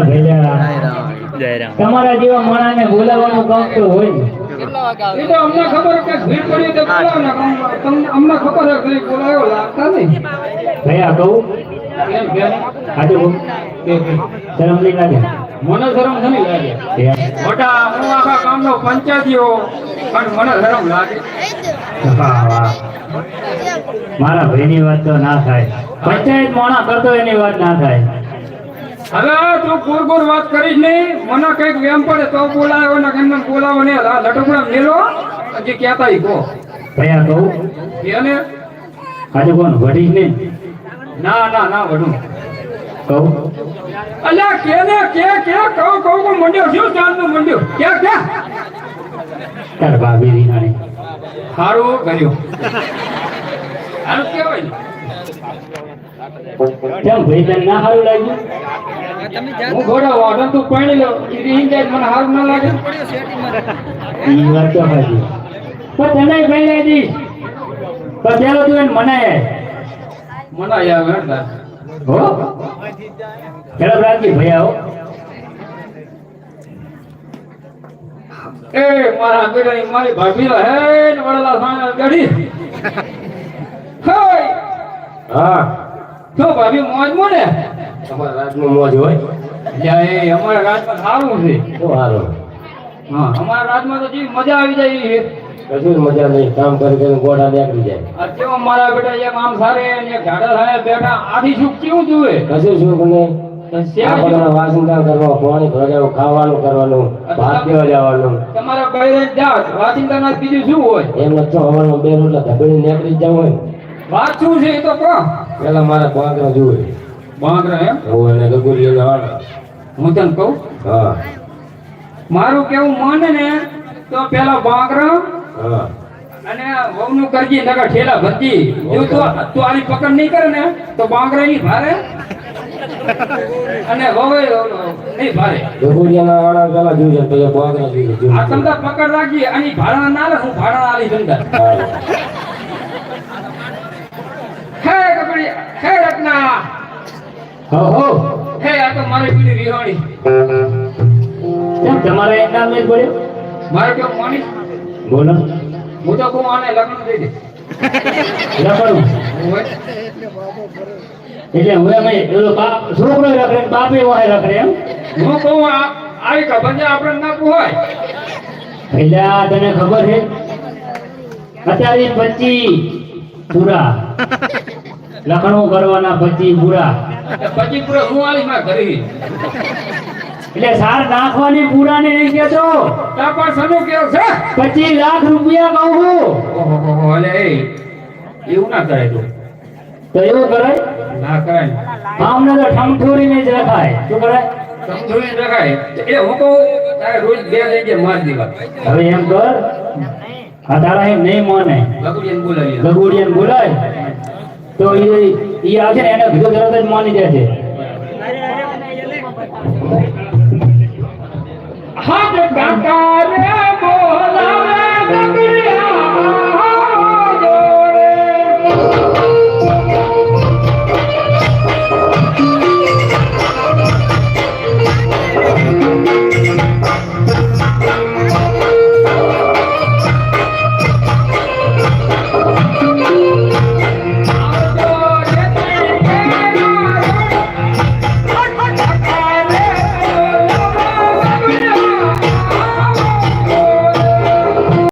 મારા ભેજા તમારા જેવા માણસને બોલાવવાનું કામ તો હોય એ તો અમને મોટા હું પંચાયતીઓ પણ મને શરમ લાગે. મારા વાત તો ના થાય. પંચાયત મોણા કરતો એની વાત ના થાય. હવે તું ગુર ગુર વાત કરીશ નહીં. મને કંઈક વેમ પડે તો બોલાવો ને કેમ બોલાવો ને આ લટકડા મેલો જે કહેતા ઈ કહો ભયા કહું? એને? આજે કોણ વડીશ ને ના ના ના વડું. કહું? અલ્યા કે ને કે કે? કહું કહું કો મંડ્યો. શું ચાંદનો મંડ્યો? કે કે? તાર ભાભી રીનાણી સારું કર્યું સારું કેવાય ને. કેમ ભાઈ તને ના સારું લાગ્યું? હું ઘોડા વાઢન તું પાણી લો. ઈ જાય મને સારું ના લાગે. ઈ વાત તો સાચી પણ તને ભાઈ લઈ પણ ચાલો તું એને મનાય મને આવે હો ચાલો રાખી ભૈયા હો એ મારા બેટાની મારી ભાભી હે ને વડલા ગડી હે હા. તો ભાભી મોજ મોને. તમારા રાજનું મોજ હોય? લ્યા એ અમારા રાજમાં સારું છે. સારું હા અમારા રાજમાં તો જે મજા આવી જાય એવી કશું મજા નહીં. કામ કરી કરીને ગોડા નીકળી જાય. અત્યારે મારા બેટા એક આમ સારે ને એક ઝાડા સારે બેઠા આથી સુખ કેવું જોવે કશું સુખ ને સેવા આપણને કરવા પાણી ભરવાનું ખાવાનું કરવાનું ભાત દેવા જવાનું. તમારા બૈરે જાત વાચિંતાના બીજું શું હોય? એમ તો હવારમાં બે રોટલા ધબેડી નીકળી જવું હોય. વાત શું છે એ તો કહો. પેલા મારે પાંકરા જોવે બાંકરા એમ એને હું તને કહું? હા. મારું કેવું મન ને તો પેલા બાંકરા હા. અને વહુનું કરજી નગર ઠેલા ભરજી. જો તો તું આની પકડ નહીં કરે ને તો બાંકરા ની ભારે. અને હવે નહીં ભારે. ગગુરિયાના વાળા પેલા આ તમતા પકડ રાખી આની ભાડા ના લે હું ભાડા આલી તમતા હે કપડી હે રત્ના હો હો હે આ તો મારી પીડી વિહોણી. કેમ તમારે એક નામ નહીં પડ્યું? મારે કેવું માની? બોલો. હું તો કહું આને લગ્ન થઈ દે લખડું એટલે હું એમ પેલો બાપ છોકરો રખડે બાપે રખડે એમ? હું કહું આ આવી ખબર છે આપણે નાખવું હોય. એટલે તને ખબર છે? અત્યારે પચી પૂરા. લખણું કરવાના પચી પૂરા. પછી પૂરો હું માં કરી એટલે સાર નાખવાની પૂરા ને નહીં કેતો તા પણ સનું કેવો છે? પચીસ લાખ રૂપિયા કહું છું. ઓહો અલે એવું ના કરાય તો. તો એવું કરાય? ના કરાય આમને તો ઠમઠોરીને જ રખાય. શું કરાય? ને રખાય. એ હું કહું તારે રોજ બે લઈ માર દેવા. હવે એમ કર. આ તારા એમ નહીં માને. લગુડિયન બોલાય લગુડિયન બોલાય. તો એ ઈ આવશે ને એને કીધું તરત જ માની જશે હાથ કાકા રે